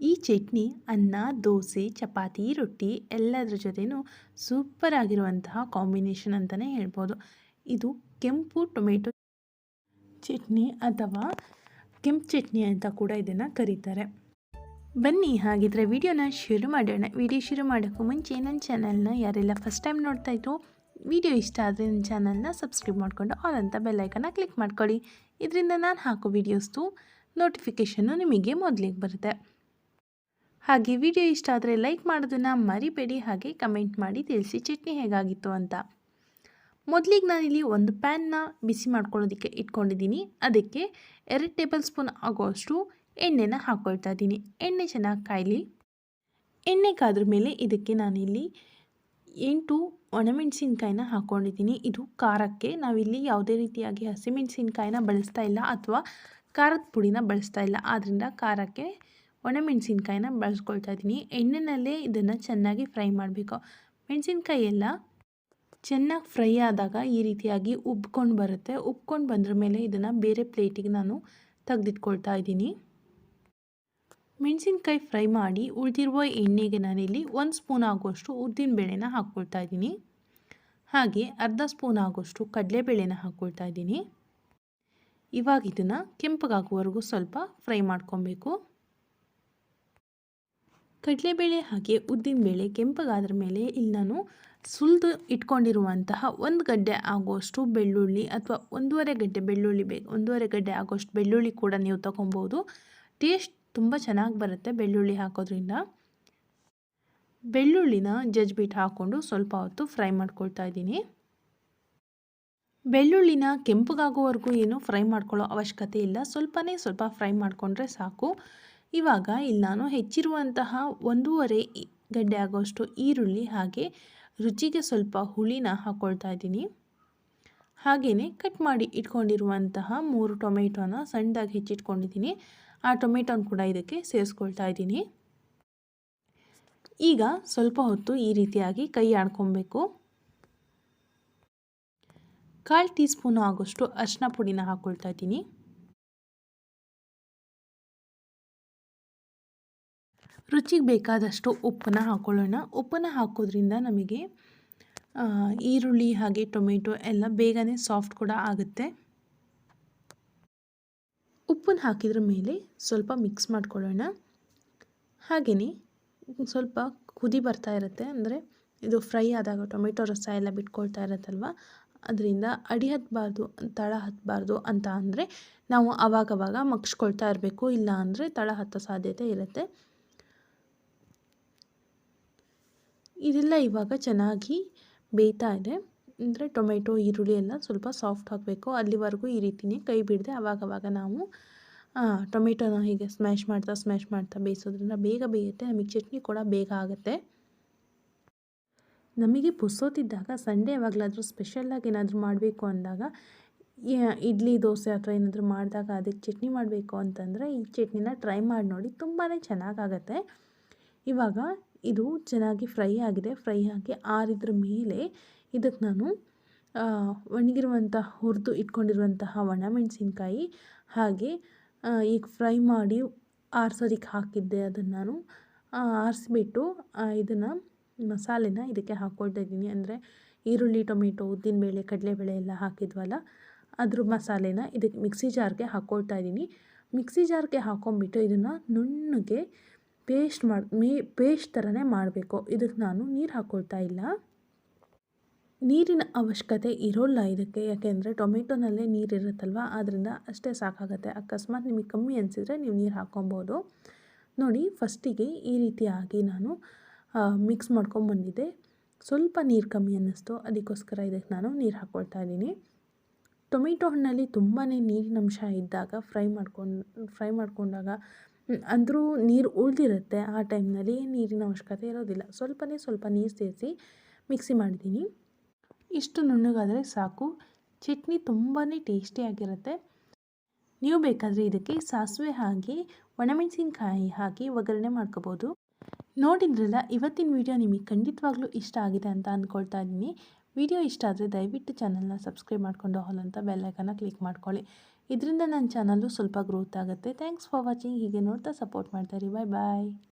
ಈ ಚಟ್ನಿ, ಅನ್ನ, ದೋಸೆ, ಚಪಾತಿ, ರೊಟ್ಟಿ ಎಲ್ಲದರ ಜೊತೆನೂ ಸೂಪರ್ ಆಗಿರುವಂತಹ ಕಾಂಬಿನೇಷನ್ ಅಂತಲೇ ಹೇಳ್ಬೋದು. ಇದು ಕೆಂಪು ಟೊಮೆಟೊ ಚಟ್ನಿ ಅಥವಾ ಕೆಂಪು ಚಟ್ನಿ ಅಂತ ಕೂಡ ಇದನ್ನು ಕರೀತಾರೆ. ಬನ್ನಿ ಹಾಗಿದ್ರೆ ವಿಡಿಯೋನ ಶುರು ಮಾಡೋಣ. ವಿಡಿಯೋ ಶುರು ಮಾಡೋಕ್ಕೂ ಮುಂಚೆ ನನ್ನ ಚಾನಲ್ನ ಯಾರೆಲ್ಲ ಫಸ್ಟ್ ಟೈಮ್ ನೋಡ್ತಾ ಇದ್ರು ವಿಡಿಯೋ ಇಷ್ಟ ಆದರೆ ನನ್ನ ಚಾನಲ್ನ ಸಬ್ಸ್ಕ್ರೈಬ್ ಮಾಡಿಕೊಂಡು ಆಲ್ ಅಂತ ಬೆಲ್ಲೈಕನ್ನ ಕ್ಲಿಕ್ ಮಾಡ್ಕೊಳ್ಳಿ. ಇದರಿಂದ ನಾನು ಹಾಕೋ ವೀಡಿಯೋಸ್ದು ನೋಟಿಫಿಕೇಷನ್ನು ನಿಮಗೆ ಮೊದಲಿಗೆ ಬರುತ್ತೆ. ಹಾಗೆ ವಿಡಿಯೋ ಇಷ್ಟ ಆದರೆ ಲೈಕ್ ಮಾಡೋದನ್ನು ಮರಿಬೇಡಿ. ಹಾಗೆ ಕಮೆಂಟ್ ಮಾಡಿ ತಿಳಿಸಿ ಚಟ್ನಿ ಹೇಗಾಗಿತ್ತು ಅಂತ. ಮೊದಲಿಗೆ ನಾನಿಲ್ಲಿ ಒಂದು ಪ್ಯಾನ್ನ ಬಿಸಿ ಮಾಡ್ಕೊಳ್ಳೋದಕ್ಕೆ ಇಟ್ಕೊಂಡಿದ್ದೀನಿ. ಅದಕ್ಕೆ ಎರಡು ಟೇಬಲ್ ಸ್ಪೂನ್ ಆಗೋಷ್ಟು ಎಣ್ಣೆನ ಹಾಕ್ಕೊಳ್ತಾ ಇದ್ದೀನಿ. ಎಣ್ಣೆ ಚೆನ್ನಾಗಿ ಕಾಯಲಿ. ಎಣ್ಣೆ ಕಾದ್ರ ಮೇಲೆ ಇದಕ್ಕೆ ನಾನಿಲ್ಲಿ ಎಂಟು ಒಣಮೆಣಸಿನ್ಕಾಯಿನ ಹಾಕ್ಕೊಂಡಿದ್ದೀನಿ ಇದು ಖಾರಕ್ಕೆ. ನಾವಿಲ್ಲಿ ಯಾವುದೇ ರೀತಿಯಾಗಿ ಹಸಿಮೆಣಸಿನ್ಕಾಯಿನ ಬಳಸ್ತಾ ಇಲ್ಲ ಅಥವಾ ಖಾರದ ಪುಡಿನ ಬಳಸ್ತಾ ಇಲ್ಲ. ಆದ್ದರಿಂದ ಖಾರಕ್ಕೆ ಒಣಮೆಣಸಿನ್ಕಾಯಿನ ಬಳಸ್ಕೊಳ್ತಾ ಇದ್ದೀನಿ. ಎಣ್ಣೆನಲ್ಲೇ ಇದನ್ನು ಚೆನ್ನಾಗಿ ಫ್ರೈ ಮಾಡಬೇಕು. ಮೆಣಸಿನ್ಕಾಯಿ ಎಲ್ಲ ಚೆನ್ನಾಗಿ ಫ್ರೈ ಆದಾಗ ಈ ರೀತಿಯಾಗಿ ಉಬ್ಕೊಂಡು ಬರುತ್ತೆ. ಉಬ್ಕೊಂಡು ಬಂದ್ರ ಮೇಲೆ ಇದನ್ನು ಬೇರೆ ಪ್ಲೇಟಿಗೆ ನಾನು ತೆಗೆದಿಟ್ಕೊಳ್ತಾ ಇದ್ದೀನಿ. ಮೆಣಸಿನ್ಕಾಯಿ ಫ್ರೈ ಮಾಡಿ ಉಳಿದಿರುವ ಎಣ್ಣೆಗೆ ನಾನಿಲ್ಲಿ ಒಂದು ಸ್ಪೂನ್ ಆಗುವಷ್ಟು ಉದ್ದಿನಬೇಳೆನ ಹಾಕ್ಕೊಳ್ತಾ ಇದ್ದೀನಿ. ಹಾಗೆ ಅರ್ಧ ಸ್ಪೂನ್ ಆಗುವಷ್ಟು ಕಡಲೆಬೇಳೆನ ಹಾಕ್ಕೊಳ್ತಾ ಇದ್ದೀನಿ. ಇವಾಗ ಇದನ್ನು ಕೆಂಪಗಾಗುವವರೆಗೂ ಸ್ವಲ್ಪ ಫ್ರೈ ಮಾಡ್ಕೊಬೇಕು. ಕಡಲೆಬೇಳೆ ಹಾಗೆ ಉದ್ದಿನಬೇಳೆ ಕೆಂಪಗಾದ್ರ ಮೇಲೆ ಇಲ್ಲಿ ನಾನು ಸುಲಿದು ಇಟ್ಕೊಂಡಿರುವಂತಹ ಒಂದು ಗಡ್ಡೆ ಆಗೋಷ್ಟು ಬೆಳ್ಳುಳ್ಳಿ ಅಥವಾ ಒಂದೂವರೆ ಗಡ್ಡೆ ಬೆಳ್ಳುಳ್ಳಿ ಬೇಕು ಒಂದೂವರೆ ಗಡ್ಡೆ ಆಗೋಷ್ಟು ಬೆಳ್ಳುಳ್ಳಿ ಕೂಡ ನೀವು ತೊಗೊಬೋದು. ಟೇಸ್ಟ್ ತುಂಬ ಚೆನ್ನಾಗಿ ಬರುತ್ತೆ ಬೆಳ್ಳುಳ್ಳಿ ಹಾಕೋದ್ರಿಂದ. ಬೆಳ್ಳುಳ್ಳಿನ ಜಜ್ಬಿಟ್ಟು ಹಾಕ್ಕೊಂಡು ಸ್ವಲ್ಪ ಹೊತ್ತು ಫ್ರೈ ಮಾಡ್ಕೊಳ್ತಾ ಇದ್ದೀನಿ. ಬೆಳ್ಳುಳ್ಳಿನ ಕೆಂಪಗಾಗೋವರೆಗೂ ಏನು ಫ್ರೈ ಮಾಡ್ಕೊಳ್ಳೋ ಅವಶ್ಯಕತೆ ಇಲ್ಲ. ಸ್ವಲ್ಪನೇ ಸ್ವಲ್ಪ ಫ್ರೈ ಮಾಡಿಕೊಂಡ್ರೆ ಸಾಕು. ಇವಾಗ ಇಲ್ಲಿ ನಾನು ಹೆಚ್ಚಿರುವಂತಹ ಒಂದೂವರೆ ಗಡ್ಡೆ ಆಗೋಷ್ಟು ಈರುಳ್ಳಿ ಹಾಗೆ ರುಚಿಗೆ ಸ್ವಲ್ಪ ಹುಳಿನ ಹಾಕ್ಕೊಳ್ತಾ ಇದ್ದೀನಿ. ಹಾಗೆಯೇ ಕಟ್ ಮಾಡಿ ಇಟ್ಕೊಂಡಿರುವಂತಹ ಮೂರು ಟೊಮೆಟೊನ ಸಣ್ಣದಾಗಿ ಹೆಚ್ಚಿಟ್ಕೊಂಡಿದ್ದೀನಿ. ಆ ಟೊಮೆಟೊನ ಕೂಡ ಇದಕ್ಕೆ ಸೇರಿಸ್ಕೊಳ್ತಾ ಇದ್ದೀನಿ. ಈಗ ಸ್ವಲ್ಪ ಹೊತ್ತು ಈ ರೀತಿಯಾಗಿ ಕೈ ಆಡ್ಕೊಬೇಕು. ಕಾಲು ಟೀ ಸ್ಪೂನು ಆಗೋಷ್ಟು ಅರಿಶಿನ ಪುಡಿನ ಹಾಕ್ಕೊಳ್ತಾ ಇದ್ದೀನಿ. ರುಚಿಗೆ ಬೇಕಾದಷ್ಟು ಉಪ್ಪನ್ನ ಹಾಕ್ಕೊಳ್ಳೋಣ ಉಪ್ಪನ್ನು ಹಾಕೋದ್ರಿಂದ ನಮಗೆ ಈರುಳ್ಳಿ ಹಾಗೆ ಟೊಮೆಟೊ ಎಲ್ಲ ಬೇಗನೆ ಸಾಫ್ಟ್ ಕೂಡ ಆಗುತ್ತೆ. ಉಪ್ಪನ್ನು ಹಾಕಿದ್ರ ಮೇಲೆ ಸ್ವಲ್ಪ ಮಿಕ್ಸ್ ಮಾಡ್ಕೊಳ್ಳೋಣ. ಹಾಗೆಯೇ ಸ್ವಲ್ಪ ಕುದಿ ಬರ್ತಾ ಇರುತ್ತೆ. ಅಂದರೆ ಇದು ಫ್ರೈ ಆದಾಗ ಟೊಮೆಟೊ ರಸ ಎಲ್ಲ ಬಿಟ್ಕೊಳ್ತಾ ಇರತ್ತಲ್ವ? ಅದರಿಂದ ಅಡಿ ಹತ್ತಬಾರ್ದು ತಳ ಹತ್ತಬಾರ್ದು ಅಂತ ಅಂದರೆ ನಾವು ಆವಾಗವಾಗ ಮಗ್ಸ್ಕೊಳ್ತಾ ಇರಬೇಕು. ಇಲ್ಲ ಅಂದರೆ ತಳ ಹತ್ತೋ ಸಾಧ್ಯತೆ ಇರುತ್ತೆ. ಇದೆಲ್ಲ, ಇವಾಗ ಚೆನ್ನಾಗಿ ಬೇಯ್ತಾ ಇದೆ. ಅಂದರೆ ಟೊಮೆಟೊ, ಈರುಳ್ಳಿ ಎಲ್ಲ ಸ್ವಲ್ಪ ಸಾಫ್ಟ್ ಆಗಬೇಕು ಅಲ್ಲಿವರೆಗೂ ಈ ರೀತಿಯೇ ಕೈ ಬಿಡದೆ ಆವಾಗವಾಗ ನಾವು ಟೊಮೆಟೊನ ಹೀಗೆ ಸ್ಮ್ಯಾಶ್ ಮಾಡ್ತಾ ಸ್ಮ್ಯಾಶ್ ಮಾಡ್ತಾ ಬೇಯಿಸೋದ್ರಿಂದ ಬೇಗ ಬೇಯುತ್ತೆ. ನಮಗೆ ಚಟ್ನಿ ಕೂಡ ಬೇಗ ಆಗುತ್ತೆ. ನಮಗೆ ಪುಸೋತಿದ್ದಾಗ ಸಂಡೆ ಯಾವಾಗಲಾದರೂ ಸ್ಪೆಷಲ್ಲಾಗಿ ಏನಾದರೂ ಮಾಡಬೇಕು ಅಂದಾಗ ಇಡ್ಲಿ, ದೋಸೆ ಅಥವಾ ಏನಾದರೂ ಮಾಡಿದಾಗ ಅದಕ್ಕೆ ಚಟ್ನಿ ಮಾಡಬೇಕು ಅಂತಂದರೆ ಈ ಚಟ್ನಿನ ಟ್ರೈ ಮಾಡಿ ನೋಡಿ ತುಂಬಾ ಚೆನ್ನಾಗಾಗತ್ತೆ. ಇವಾಗ ಇದು ಚೆನ್ನಾಗಿ ಫ್ರೈ ಆಗಿದೆ. ಫ್ರೈ ಆಗಿ ಆರಿದ್ರ ಮೇಲೆ ಇದಕ್ಕೆ ನಾನು ಒಣಗಿರುವಂಥ ಹುರಿದು ಇಟ್ಕೊಂಡಿರುವಂತಹ ಒಣಮೆಣಸಿನ್ಕಾಯಿ ಹಾಗೆ ಈಗ ಫ್ರೈ ಮಾಡಿ ಆರ್ಸೋದಕ್ಕೆ ಹಾಕಿದ್ದೆ ಅದನ್ನು ನಾನು. ಆರಿಸ್ಬಿಟ್ಟು ಇದನ್ನು ಮಸಾಲೆನ ಇದಕ್ಕೆ ಹಾಕ್ಕೊಳ್ತಾ ಇದ್ದೀನಿ. ಅಂದರೆ ಈರುಳ್ಳಿ, ಟೊಮೆಟೊ, ಉದ್ದಿನಬೇಳೆ, ಕಡಲೆಬೇಳೆ ಎಲ್ಲ ಹಾಕಿದ್ವಲ್ಲ, ಅದ್ರ ಮಸಾಲೆನ ಇದಕ್ಕೆ ಮಿಕ್ಸಿ ಜಾರ್ಗೆ ಹಾಕ್ಕೊಳ್ತಾ ಇದ್ದೀನಿ. ಮಿಕ್ಸಿ ಜಾರ್ಗೆ ಹಾಕ್ಕೊಂಬಿಟ್ಟು ಇದನ್ನು ನುಣ್ಣಗೆ ಪೇಸ್ಟ್ ಮಾಡಿ, ಮೇ, ಪೇಸ್ಟ್ ಥರನೇ ಮಾಡಬೇಕು. ಇದಕ್ಕೆ ನಾನು ನೀರು ಹಾಕ್ಕೊಳ್ತಾ ಇಲ್ಲ. ನೀರಿನ ಅವಶ್ಯಕತೆ ಇರೋಲ್ಲ ಇದಕ್ಕೆ. ಯಾಕೆಂದರೆ ಟೊಮೆಟೊನಲ್ಲೇ ನೀರು ಇರುತ್ತಲ್ವ? ಆದ್ದರಿಂದ ಅಷ್ಟೇ ಸಾಕಾಗುತ್ತೆ. ಅಕಸ್ಮಾತ್ ನಿಮಗೆ ಕಮ್ಮಿ ಅನಿಸಿದರೆ ನೀವು ನೀರು ಹಾಕ್ಕೊಬೋದು ನೋಡಿ, ಫಸ್ಟಿಗೆ ಈ ರೀತಿಯಾಗಿ ನಾನು ಮಿಕ್ಸ್ ಮಾಡ್ಕೊಂಬಂದಿದ್ದೆ ಸ್ವಲ್ಪ ನೀರು ಕಮ್ಮಿ ಅನ್ನಿಸ್ತು. ಅದಕ್ಕೋಸ್ಕರ ಇದಕ್ಕೆ ನಾನು ನೀರು ಹಾಕ್ಕೊಳ್ತಾ ಇದ್ದೀನಿ. ಟೊಮೆಟೊ ಹಣ್ಣಲ್ಲಿ ತುಂಬಾ ನೀರಿನಂಶ ಇದ್ದಾಗ, ಫ್ರೈ ಮಾಡ್ಕೊಂಡು, ಫ್ರೈ ಮಾಡಿಕೊಂಡಾಗ ಅಂದರೂ ನೀರು ಉಳಿದಿರುತ್ತೆ ಆ ಟೈಮ್ನಲ್ಲಿ, ನೀರಿನ ಅವಶ್ಯಕತೆ ಇರೋದಿಲ್ಲ. ಸ್ವಲ್ಪನೇ ಸ್ವಲ್ಪ ನೀರು ಸೇರಿಸಿ ಮಿಕ್ಸಿ ಮಾಡಿದ್ದೀನಿ. ಇಷ್ಟು ನುಣ್ಣಗಾದರೆ ಸಾಕು. ಚಟ್ನಿ ತುಂಬಾ ಟೇಸ್ಟಿಯಾಗಿರುತ್ತೆ ನೀವು ಬೇಕಾದರೆ ಇದಕ್ಕೆ ಸಾಸಿವೆ ಹಾಕಿ, ಒಣಮೆಣಸಿನ್ಕಾಯಿ ಹಾಕಿ ಒಗ್ಗರಣೆ ಮಾಡ್ಕೋಬೋದು. ನೋಡಿದ್ರಲ್ಲ, ಇವತ್ತಿನ ವಿಡಿಯೋ ನಿಮಗೆ ಖಂಡಿತವಾಗ್ಲೂ ಇಷ್ಟ ಆಗಿದೆ ಅಂತ ಅಂದ್ಕೊಳ್ತಾ ಇದ್ದೀನಿ. ವಿಡಿಯೋ ಇಷ್ಟ ಆದರೆ ದಯವಿಟ್ಟು ಚಾನಲ್ನ ಸಬ್ಸ್ಕ್ರೈಬ್ ಮಾಡಿಕೊಂಡು ಹಾಲ್ ಅಂತ ಬೆಲ್ಲೈಕನ್ನ ಕ್ಲಿಕ್ ಮಾಡ್ಕೊಳ್ಳಿ. ಇದರಿಂದ ನನ್ನ ಚಾನಲ್ಲು ಸ್ವಲ್ಪ ಗ್ರೋತ್ ಆಗುತ್ತೆ. ಥ್ಯಾಂಕ್ಸ್ ಫಾರ್ ವಾಚಿಂಗ್ ಹೀಗೆ ನೋಡ್ತಾ ಸಪೋರ್ಟ್ ಮಾಡ್ತಾಯಿರಿ ಬಾಯ್ ಬಾಯ್